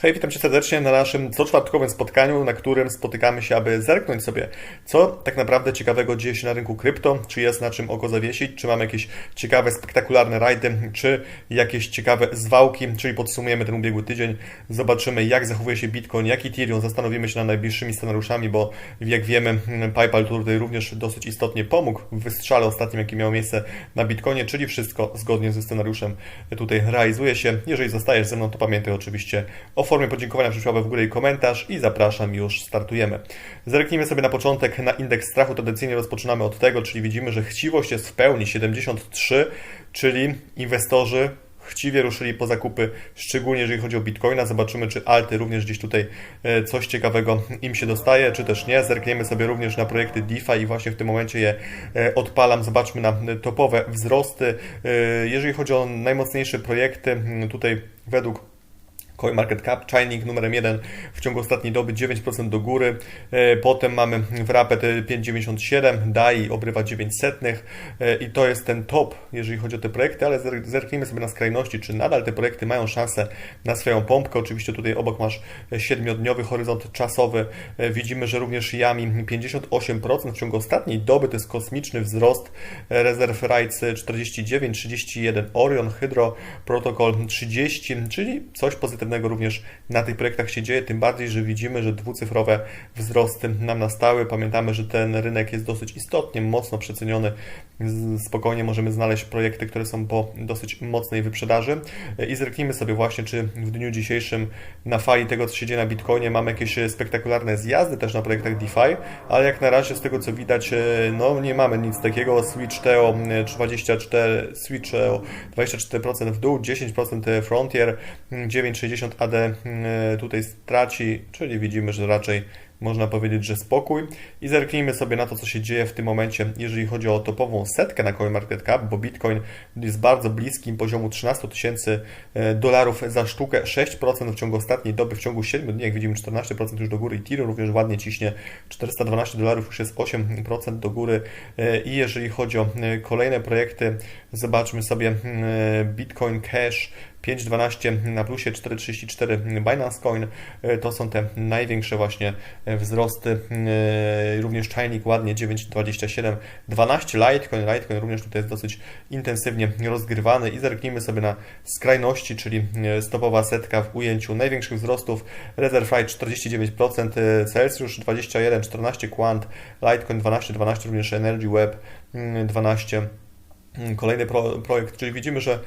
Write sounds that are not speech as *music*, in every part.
Hej, witam Cię serdecznie na naszym coczwartkowym spotkaniu, na którym spotykamy się, aby zerknąć sobie, co tak naprawdę ciekawego dzieje się na rynku krypto, czy jest na czym oko zawiesić, czy mamy jakieś ciekawe, spektakularne rajdy, czy jakieś ciekawe zwałki, czyli podsumujemy ten ubiegły tydzień, zobaczymy jak zachowuje się Bitcoin, jak Ethereum, zastanowimy się nad najbliższymi scenariuszami, bo jak wiemy PayPal tutaj również dosyć istotnie pomógł w wystrzale ostatnim, jaki miał miejsce na Bitcoinie, czyli wszystko zgodnie ze scenariuszem tutaj realizuje się. Jeżeli zostajesz ze mną, to pamiętaj oczywiście o formie podziękowania przyszła w górę i komentarz i zapraszam, już startujemy. Zerknijmy sobie na początek na indeks strachu. Tradycyjnie rozpoczynamy od tego, czyli widzimy, że chciwość jest w pełni 73, czyli inwestorzy chciwie ruszyli po zakupy, szczególnie jeżeli chodzi o Bitcoina. Zobaczymy, czy alty również gdzieś tutaj e, coś ciekawego im się dostaje, czy też nie. Zerkniemy sobie również na projekty DeFi i właśnie w tym momencie je e, odpalam. Zobaczmy na topowe wzrosty. E, jeżeli chodzi o najmocniejsze projekty, tutaj według CoinMarketCap, czajnik numerem 1 w ciągu ostatniej doby 9% do góry, e, potem mamy Wrapet 5,97, DAI obrywa 900 e, i to jest ten top, jeżeli chodzi o te projekty, ale zerknijmy sobie na skrajności, czy nadal te projekty mają szansę na swoją pompkę. Oczywiście tutaj obok masz 7-dniowy horyzont czasowy. E, widzimy, że również Yami 58% w ciągu ostatniej doby, to jest kosmiczny wzrost. Reserve Rights 49, 31, Orion, Hydro Protocol 30, czyli coś pozytywnego również na tych projektach się dzieje, tym bardziej, że widzimy, że dwucyfrowe wzrosty nam nastały. Pamiętamy, że ten rynek jest dosyć istotnie, mocno przeceniony. Spokojnie możemy znaleźć projekty, które są po dosyć mocnej wyprzedaży i zerknijmy sobie właśnie, czy w dniu dzisiejszym na fali tego, co się dzieje na Bitcoinie, mamy jakieś spektakularne zjazdy też na projektach DeFi, ale jak na razie z tego, co widać, no nie mamy nic takiego. Switch Teo 24, Switch 24% w dół, 10% Frontier, 9,60 60 AD mm, tutaj straci, czyli widzimy, że raczej można powiedzieć, że spokój. I zerknijmy sobie na to, co się dzieje w tym momencie, jeżeli chodzi o topową setkę na CoinMarketCap, bo Bitcoin jest bardzo bliskim poziomu 13 tysięcy e, dolarów za sztukę, 6% w ciągu ostatniej doby, w ciągu 7 dni, jak widzimy 14% już do góry. Ethereum również ładnie ciśnie, 412 dolarów już jest 8% do góry. E, I jeżeli chodzi o e, kolejne projekty, zobaczmy sobie Bitcoin Cash, 5.12 na plusie, 4.34 Binance Coin. To są te największe właśnie wzrosty. E, również czajnik ładnie 9,27, 12 Litecoin. Litecoin również tutaj jest dosyć intensywnie rozgrywany i zerknijmy sobie na skrajności, czyli e, stopowa setka w ujęciu największych wzrostów. Reserve Rate 49%, Celsius 21, 14 Quant, Litecoin 12, 12 również Energy Web 12. Kolejny pro, projekt, czyli widzimy, że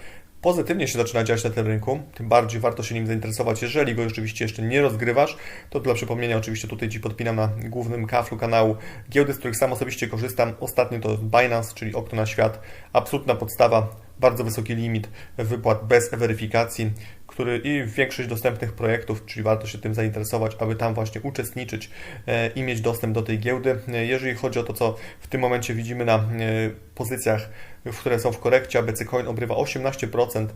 pozytywnie się zaczyna dziać na tym rynku, tym bardziej warto się nim zainteresować. Jeżeli go oczywiście jeszcze nie rozgrywasz, to dla przypomnienia oczywiście tutaj Ci podpinam na głównym kaflu kanału giełdy, z których sam osobiście korzystam. Ostatnio to Binance, czyli okno na świat, absolutna podstawa, bardzo wysoki limit wypłat bez weryfikacji, który i większość dostępnych projektów, czyli warto się tym zainteresować, aby tam właśnie uczestniczyć e, i mieć dostęp do tej giełdy. E, jeżeli chodzi o to, co w tym momencie widzimy na e, pozycjach, które są w korekcie, ABC Coin obrywa 18%,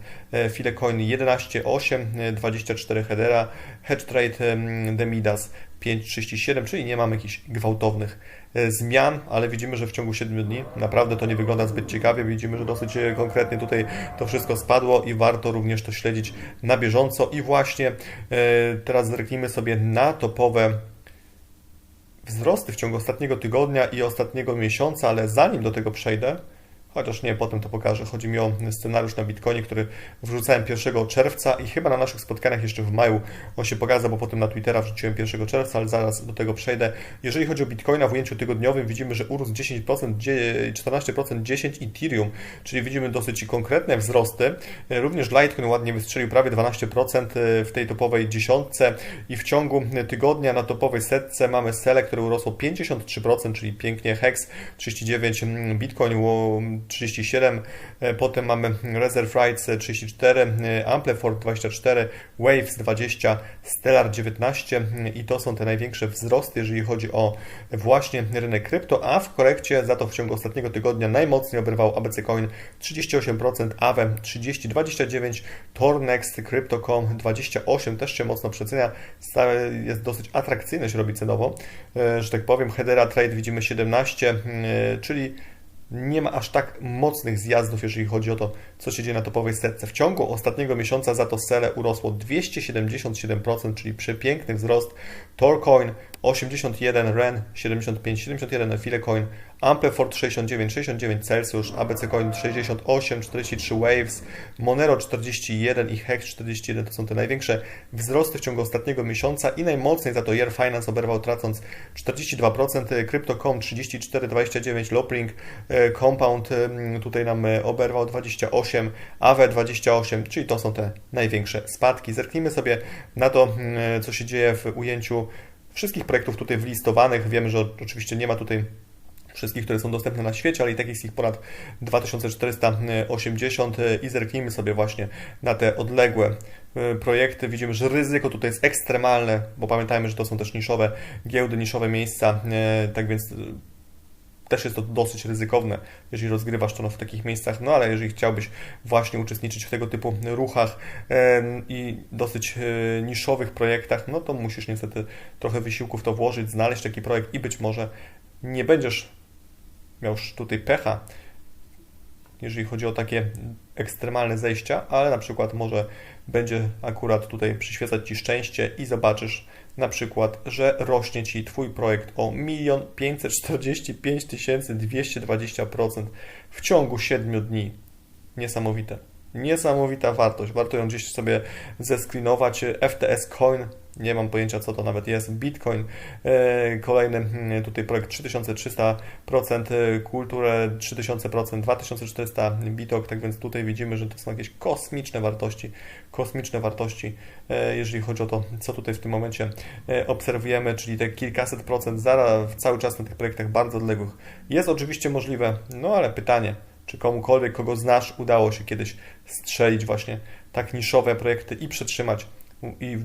Filecoin 11,8%, 24 Hedera, Hedge Trade Demidas 5,37, czyli nie mamy jakichś gwałtownych e, zmian, ale widzimy, że w ciągu 7 dni naprawdę to nie wygląda zbyt ciekawie. Widzimy, że dosyć e, konkretnie tutaj to wszystko spadło i warto również to śledzić na bieżąco. I właśnie e, teraz zerknijmy sobie na topowe wzrosty w ciągu ostatniego tygodnia i ostatniego miesiąca, ale zanim do tego przejdę, chociaż nie, potem to pokażę. Chodzi mi o scenariusz na Bitcoinie, który wrzucałem 1 czerwca i chyba na naszych spotkaniach jeszcze w maju on się pokazał, bo potem na Twittera wrzuciłem 1 czerwca, ale zaraz do tego przejdę. Jeżeli chodzi o Bitcoina w ujęciu tygodniowym, widzimy, że urósł 10%, 14%, 10 Ethereum, czyli widzimy dosyć konkretne wzrosty. Również Litecoin ładnie wystrzelił prawie 12% w tej topowej dziesiątce i w ciągu tygodnia na topowej setce mamy SELE, które urosło 53%, czyli pięknie Hex 39, Bitcoin 37, e, potem mamy Reserve Rights 34, Ampleford 24, Waves 20, Stellar 19 i to są te największe wzrosty, jeżeli chodzi o właśnie rynek krypto, a w korekcie za to w ciągu ostatniego tygodnia najmocniej obrywał ABC Coin 38%, AWE 30, 29, Tornext, Crypto.com 28, też się mocno przecenia, jest dosyć atrakcyjny, się robi cenowo, e, że tak powiem, Hedera Trade widzimy 17, e, czyli nie ma aż tak mocnych zjazdów, jeżeli chodzi o to, co się dzieje na topowej setce. W ciągu ostatniego miesiąca za to SELE urosło 277%, czyli przepiękny wzrost. Torcoin 81, REN 75, 71 Filecoin, Ampleford 69, 69 Celsius, ABC Coin 68, 43 Waves, Monero 41 i Hex 41 to są te największe wzrosty w ciągu ostatniego miesiąca i najmocniej za to Year Finance oberwał tracąc 42%, Crypto.com 34, 29, Loplink, e, Compound tutaj nam e, oberwał 28, AWE 28, czyli to są te największe spadki. Zerknijmy sobie na to, e, co się dzieje w ujęciu wszystkich projektów tutaj wylistowanych. Wiemy, że oczywiście nie ma tutaj wszystkich, które są dostępne na świecie, ale i tak jest ich ponad 2480 i zerknijmy sobie właśnie na te odległe e, projekty. Widzimy, że ryzyko tutaj jest ekstremalne, bo pamiętajmy, że to są też niszowe giełdy, niszowe miejsca, e, tak więc też jest to dosyć ryzykowne, jeżeli rozgrywasz to w takich miejscach, no ale jeżeli chciałbyś właśnie uczestniczyć w tego typu ruchach i dosyć e, niszowych projektach, no to musisz niestety trochę wysiłków to włożyć, znaleźć taki projekt i być może nie będziesz miał tutaj pecha, jeżeli chodzi o takie ekstremalne zejścia, ale na przykład może będzie akurat tutaj przyświecać Ci szczęście i zobaczysz na przykład, że rośnie Ci Twój projekt o 1 545 220% w ciągu 7 dni. Niesamowite. Niesamowita wartość. Warto ją gdzieś sobie zescreenować. FTS Coin nie mam pojęcia, co to nawet jest. Bitcoin, e, kolejny hmm, tutaj projekt 3300%, e, kulturę 3000%, 2400 bitok, tak więc tutaj widzimy, że to są jakieś kosmiczne wartości, kosmiczne wartości, e, jeżeli chodzi o to, co tutaj w tym momencie obserwujemy, czyli te kilkaset procent zaraz cały czas na tych projektach bardzo odległych. Jest oczywiście możliwe, no ale pytanie, czy komukolwiek, kogo znasz, udało się kiedyś strzelić właśnie tak niszowe projekty i przetrzymać i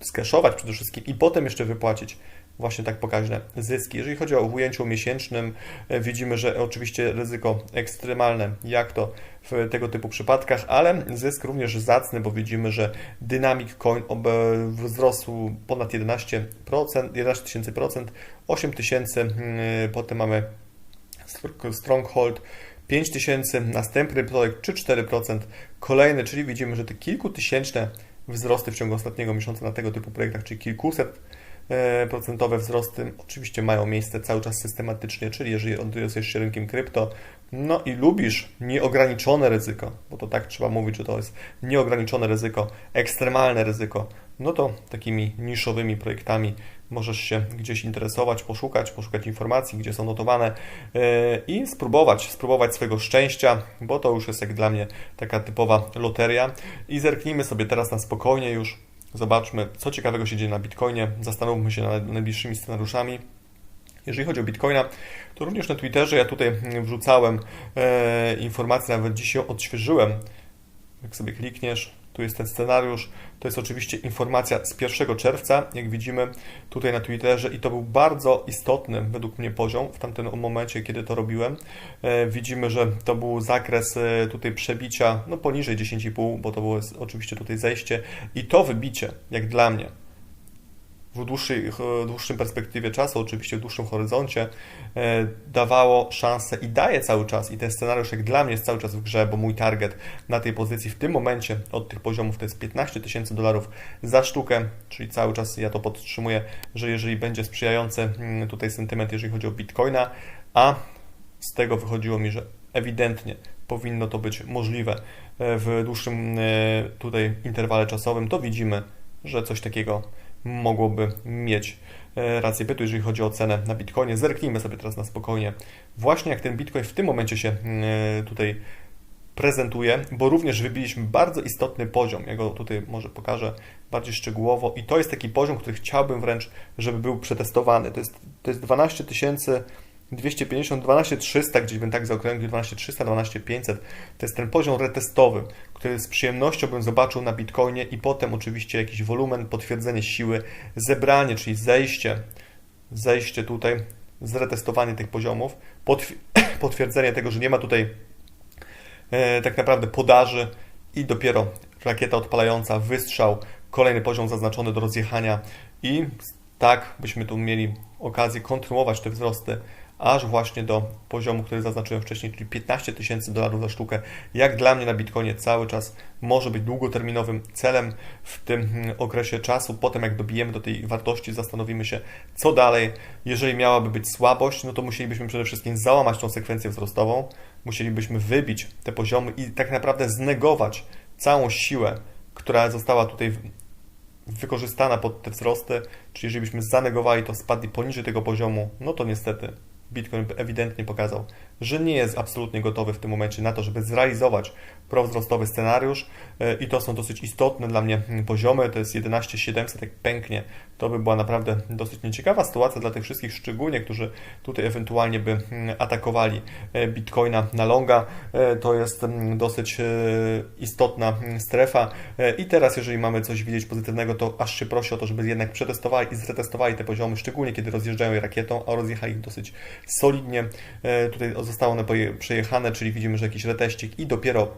skeszować przede wszystkim i potem jeszcze wypłacić właśnie tak pokaźne zyski. Jeżeli chodzi o w ujęciu miesięcznym, e, widzimy, że oczywiście ryzyko ekstremalne, jak to w tego typu przypadkach, ale zysk również zacny, bo widzimy, że Dynamic Coin wzrósł ponad 11%, 11 tysięcy procent, 8 tysięcy, mm, potem mamy Stronghold 5 tysięcy, następny projekt czy 4%, kolejny, czyli widzimy, że te kilkutysięczne wzrosty w ciągu ostatniego miesiąca na tego typu projektach, czyli kilkuset e, procentowe wzrosty oczywiście mają miejsce cały czas systematycznie, czyli jeżeli interesujesz się rynkiem krypto, no i lubisz nieograniczone ryzyko, bo to tak trzeba mówić, że to jest nieograniczone ryzyko, ekstremalne ryzyko, no to takimi niszowymi projektami możesz się gdzieś interesować, poszukać, poszukać informacji, gdzie są notowane e, i spróbować, spróbować swojego szczęścia, bo to już jest jak dla mnie taka typowa loteria. I zerknijmy sobie teraz na spokojnie już, zobaczmy, co ciekawego się dzieje na Bitcoinie, zastanówmy się nad najbliższymi scenariuszami. Jeżeli chodzi o Bitcoina, to również na Twitterze ja tutaj wrzucałem e, informacje, nawet dziś ją odświeżyłem. Jak sobie klikniesz, tu jest ten scenariusz. To jest oczywiście informacja z 1 czerwca, jak widzimy tutaj na Twitterze i to był bardzo istotny według mnie poziom w tamtym momencie, kiedy to robiłem. E, widzimy, że to był zakres e, tutaj przebicia no poniżej 10,5, bo to było oczywiście tutaj zejście i to wybicie, jak dla mnie, w dłuższej, dłuższym perspektywie czasu, oczywiście w dłuższym horyzoncie, e, dawało szansę i daje cały czas. I ten scenariusz, jak dla mnie, jest cały czas w grze, bo mój target na tej pozycji w tym momencie od tych poziomów to jest 15 tysięcy dolarów za sztukę, czyli cały czas ja to podtrzymuję, że jeżeli będzie sprzyjający mm, tutaj sentyment, jeżeli chodzi o bitcoina, a z tego wychodziło mi, że ewidentnie powinno to być możliwe e, w dłuższym e, tutaj interwale czasowym, to widzimy, że coś takiego mogłoby mieć e, rację bytu, jeżeli chodzi o cenę na Bitcoinie. Zerknijmy sobie teraz na spokojnie, właśnie jak ten Bitcoin w tym momencie się e, tutaj prezentuje, bo również wybiliśmy bardzo istotny poziom. Ja go tutaj może pokażę bardziej szczegółowo i to jest taki poziom, który chciałbym wręcz, żeby był przetestowany. To jest, to jest 12 tysięcy 250, 12300, gdzieś bym tak zaokrąglił, 12300, 12500. To jest ten poziom retestowy, który z przyjemnością bym zobaczył na Bitcoinie i potem oczywiście jakiś wolumen, potwierdzenie siły, zebranie, czyli zejście, zejście tutaj, zretestowanie tych poziomów, *clears throat* potwierdzenie tego, że nie ma tutaj e, tak naprawdę podaży i dopiero rakieta odpalająca, wystrzał, kolejny poziom zaznaczony do rozjechania i tak byśmy tu mieli okazję kontynuować te wzrosty aż właśnie do poziomu, który zaznaczyłem wcześniej, czyli 15 tysięcy dolarów za sztukę. Jak dla mnie na Bitcoinie cały czas może być długoterminowym celem w tym hmm, okresie czasu. Potem jak dobijemy do tej wartości, zastanowimy się, co dalej. Jeżeli miałaby być słabość, no to musielibyśmy przede wszystkim załamać tą sekwencję wzrostową, musielibyśmy wybić te poziomy i tak naprawdę znegować całą siłę, która została tutaj wykorzystana pod te wzrosty, czyli jeżeli byśmy zanegowali to, spadli poniżej tego poziomu, no to niestety Bitcoin ewidentnie pokazał, że nie jest absolutnie gotowy w tym momencie na to, żeby zrealizować prowzrostowy scenariusz e, i to są dosyć istotne dla mnie poziomy, to jest 11700, jak pęknie, to by była naprawdę dosyć nieciekawa sytuacja dla tych wszystkich szczególnie, którzy tutaj ewentualnie by atakowali e, Bitcoina na longa, e, to jest dosyć istotna strefa. I teraz jeżeli mamy coś widzieć pozytywnego, to aż się prosi o to, żeby jednak przetestowali i zretestowali te poziomy, szczególnie kiedy rozjeżdżają je rakietą, a rozjechali ich dosyć solidnie, tutaj zostało one przejechane, czyli widzimy, że jakiś reteścik i dopiero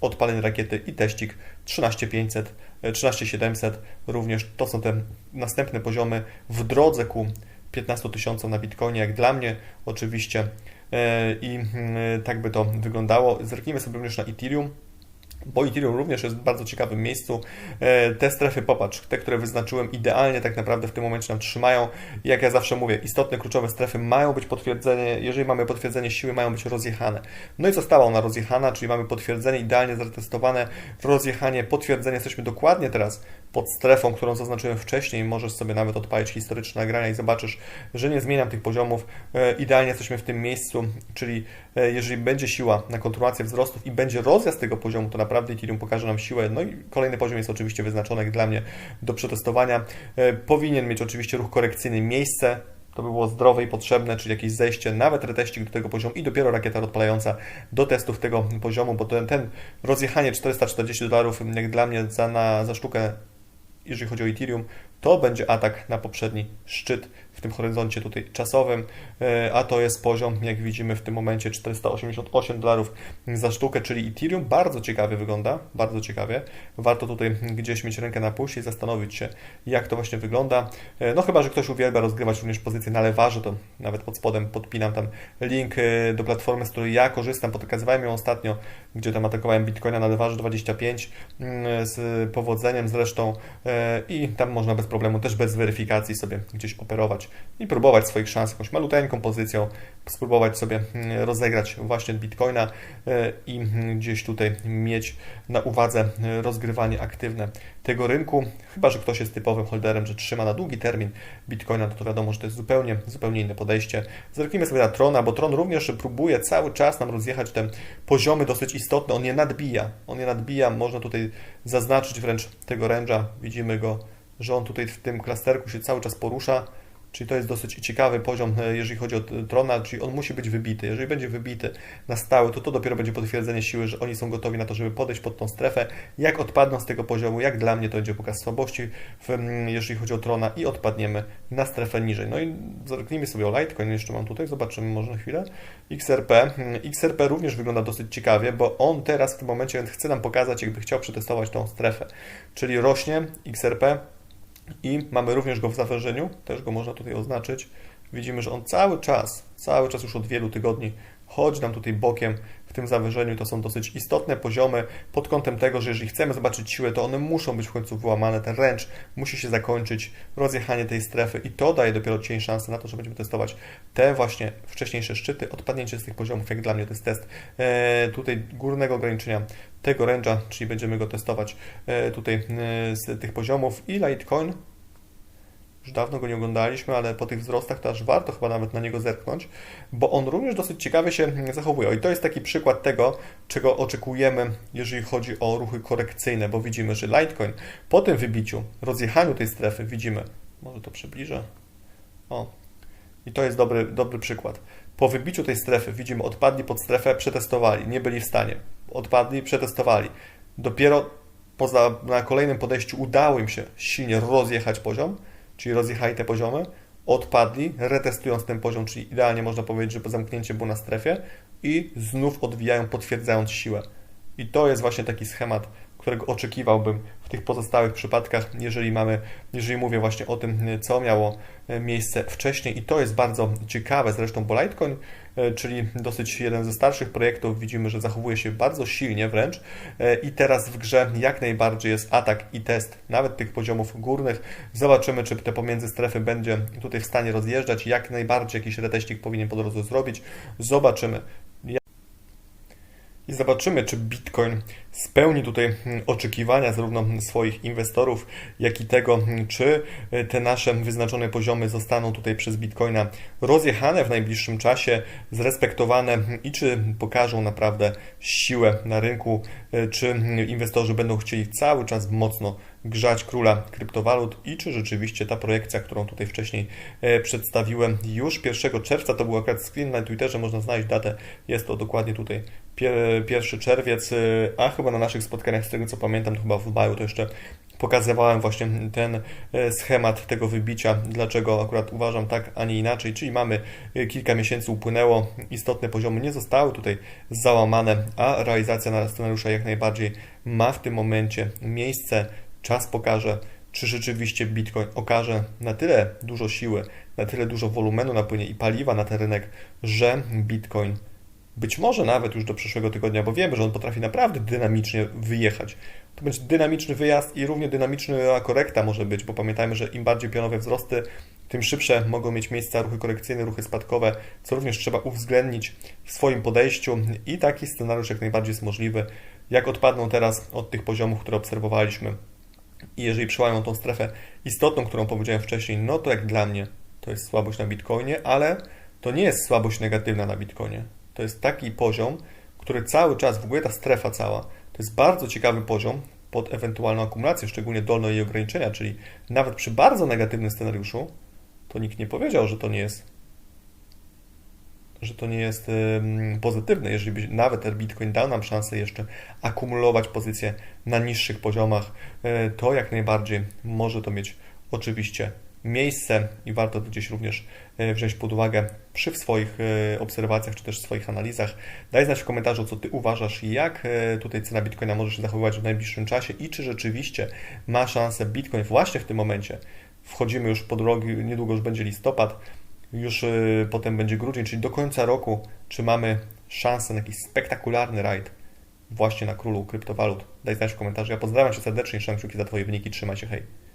odpalenie rakiety i teścik 13500, 13700 e, również to są te następne poziomy w drodze ku 15 tysiącom na Bitcoinie, jak dla mnie oczywiście. E, i mm, tak by to wyglądało. Zerknijmy sobie również na Ethereum bo Ethereum również jest w bardzo ciekawym miejscu. E, te strefy, popatrz, te, które wyznaczyłem idealnie tak naprawdę w tym momencie nam trzymają. Jak ja zawsze mówię, istotne, kluczowe strefy mają być potwierdzenie, jeżeli mamy potwierdzenie siły, mają być rozjechane. No i została ona rozjechana, czyli mamy potwierdzenie idealnie zatestowane, rozjechanie, potwierdzenie, jesteśmy dokładnie teraz pod strefą, którą zaznaczyłem wcześniej. Możesz sobie nawet odpalić historyczne nagrania i zobaczysz, że nie zmieniam tych poziomów. E, idealnie jesteśmy w tym miejscu, czyli e, jeżeli będzie siła na kontynuację wzrostów i będzie rozjazd tego poziomu, to naprawdę Ethereum pokaże nam siłę. No i kolejny poziom jest oczywiście wyznaczony jak dla mnie do przetestowania. E, powinien mieć oczywiście ruch korekcyjny miejsce, to by było zdrowe i potrzebne, czyli jakieś zejście, nawet reteścik do tego poziomu i dopiero rakieta odpalająca do testów tego poziomu, bo ten, ten rozjechanie 440 dolarów jak dla mnie za, na, za sztukę jeżeli chodzi o Ethereum, to będzie atak na poprzedni szczyt w tym horyzoncie tutaj czasowym, e, a to jest poziom, jak widzimy w tym momencie 488 dolarów za sztukę, czyli Ethereum bardzo ciekawie wygląda, bardzo ciekawie. Warto tutaj gdzieś mieć rękę na pulsie i zastanowić się, jak to właśnie wygląda. E, no chyba, że ktoś uwielbia rozgrywać również pozycję na lewarze, to nawet pod spodem podpinam tam link e, do platformy, z której ja korzystam, pokazywałem ją ostatnio, gdzie tam atakowałem Bitcoina na lewarze 25 mm, z powodzeniem zresztą i tam można bez problemu, też bez weryfikacji sobie gdzieś operować i próbować swoich szans jakąś maluteńką pozycją, spróbować sobie mm, rozegrać właśnie Bitcoina e, i mm, gdzieś tutaj mieć na uwadze e, rozgrywanie aktywne tego rynku, chyba że ktoś jest typowym holderem, że trzyma na długi termin Bitcoina, to, to wiadomo, że to jest zupełnie, zupełnie inne podejście. Zerknijmy sobie na Trona, bo Tron również próbuje cały czas nam rozjechać te poziomy dosyć istotne, on je nadbija, on je nadbija, można tutaj zaznaczyć wręcz tego ręża, widzimy go że on tutaj w tym klasterku się cały czas porusza, czyli to jest dosyć ciekawy poziom, e, jeżeli chodzi o Trona, czyli on musi być wybity. Jeżeli będzie wybity na stałe, to to dopiero będzie potwierdzenie siły, że oni są gotowi na to, żeby podejść pod tą strefę. Jak odpadną z tego poziomu, jak dla mnie to będzie pokaz słabości, w, jeżeli chodzi o Trona i odpadniemy na strefę niżej. No i zerknijmy sobie o Litecoin, jeszcze mam tutaj, zobaczymy może na chwilę. XRP. XRP również wygląda dosyć ciekawie, bo on teraz w tym momencie chce nam pokazać, jakby chciał przetestować tą strefę. Czyli rośnie XRP, i mamy również go w zawężeniu, też go można tutaj oznaczyć. Widzimy, że on cały czas, cały czas już od wielu tygodni chodzi nam tutaj bokiem tym zawężeniu. To są dosyć istotne poziomy pod kątem tego, że jeżeli chcemy zobaczyć siłę, to one muszą być w końcu wyłamane. Ten ręcz musi się zakończyć, rozjechanie tej strefy i to daje dopiero cień szansę na to, że będziemy testować te właśnie wcześniejsze szczyty, odpadnięcie z tych poziomów, jak dla mnie to jest test e, tutaj górnego ograniczenia tego ręcza, czyli będziemy go testować e, tutaj e, z tych poziomów i Litecoin już dawno go nie oglądaliśmy, ale po tych wzrostach to aż warto chyba nawet na niego zerknąć, bo on również dosyć ciekawie się zachowuje. I to jest taki przykład tego, czego oczekujemy, jeżeli chodzi o ruchy korekcyjne, bo widzimy, że Litecoin po tym wybiciu, rozjechaniu tej strefy, widzimy, może to przybliżę, o, i to jest dobry, dobry przykład. Po wybiciu tej strefy, widzimy, odpadli pod strefę, przetestowali, nie byli w stanie. Odpadli, przetestowali. Dopiero poza, na kolejnym podejściu udało im się silnie rozjechać poziom, czyli rozjechali te poziomy, odpadli, retestując ten poziom, czyli idealnie można powiedzieć, że po zamknięciu było na strefie i znów odwijają, potwierdzając siłę. I to jest właśnie taki schemat, którego oczekiwałbym w tych pozostałych przypadkach, jeżeli mamy, jeżeli mówię właśnie o tym, co miało miejsce wcześniej i to jest bardzo ciekawe zresztą, bo Litecoin, czyli dosyć jeden ze starszych projektów, widzimy, że zachowuje się bardzo silnie wręcz i teraz w grze jak najbardziej jest atak i test nawet tych poziomów górnych. Zobaczymy, czy te pomiędzy strefy będzie tutaj w stanie rozjeżdżać, jak najbardziej jakiś reteścik powinien po drodze zrobić. Zobaczymy. I zobaczymy, czy Bitcoin spełni tutaj hmm, oczekiwania zarówno swoich inwestorów, jak i tego, hmm, czy e, te nasze wyznaczone poziomy zostaną tutaj przez Bitcoina rozjechane w najbliższym czasie, zrespektowane hmm, i czy pokażą naprawdę siłę na rynku, e, czy inwestorzy będą chcieli cały czas mocno grzać króla kryptowalut i czy rzeczywiście ta projekcja, którą tutaj wcześniej e, przedstawiłem już 1 czerwca, to był akurat screen na Twitterze, można znaleźć datę, jest to dokładnie tutaj 1 czerwiec, a chyba na naszych spotkaniach, z tego co pamiętam, to chyba w maju to jeszcze pokazywałem właśnie ten e, schemat tego wybicia, dlaczego akurat uważam tak, a nie inaczej, czyli mamy e, kilka miesięcy upłynęło, istotne poziomy nie zostały tutaj załamane, a realizacja na scenariusza jak najbardziej ma w tym momencie miejsce. Czas pokaże, czy rzeczywiście Bitcoin okaże na tyle dużo siły, na tyle dużo wolumenu napłynie i paliwa na ten rynek, że Bitcoin być może nawet już do przyszłego tygodnia, bo wiemy, że on potrafi naprawdę dynamicznie wyjechać. To będzie dynamiczny wyjazd i równie dynamiczna korekta może być, bo pamiętajmy, że im bardziej pionowe wzrosty, tym szybsze mogą mieć miejsce ruchy korekcyjne, ruchy spadkowe, co również trzeba uwzględnić w swoim podejściu i taki scenariusz jak najbardziej jest możliwy. Jak odpadną teraz od tych poziomów, które obserwowaliśmy i jeżeli przełamią tą strefę istotną, którą powiedziałem wcześniej, no to jak dla mnie to jest słabość na Bitcoinie, ale to nie jest słabość negatywna na Bitcoinie to jest taki poziom, który cały czas, w ogóle ta strefa cała, to jest bardzo ciekawy poziom pod ewentualną akumulację, szczególnie dolne jej ograniczenia, czyli nawet przy bardzo negatywnym scenariuszu, to nikt nie powiedział, że to nie jest że to nie jest pozytywne, jeżeli by nawet ten Bitcoin dał nam szansę jeszcze akumulować pozycje na niższych poziomach, e, to jak najbardziej może to mieć oczywiście miejsce i warto to gdzieś również e, wziąć pod uwagę przy swoich e, obserwacjach czy też swoich analizach. Daj znać w komentarzu, co Ty uważasz, jak e, tutaj cena Bitcoina może się zachowywać w najbliższym czasie i czy rzeczywiście ma szansę Bitcoin właśnie w tym momencie. Wchodzimy już pod rogi, niedługo już będzie listopad, już potem będzie grudzień, czyli do końca roku, czy mamy szansę na jakiś spektakularny rajd właśnie na królu kryptowalut. Daj znać w komentarzu. Ja pozdrawiam Cię serdecznie, trzymam kciuki za Twoje wyniki, trzymaj się, hej.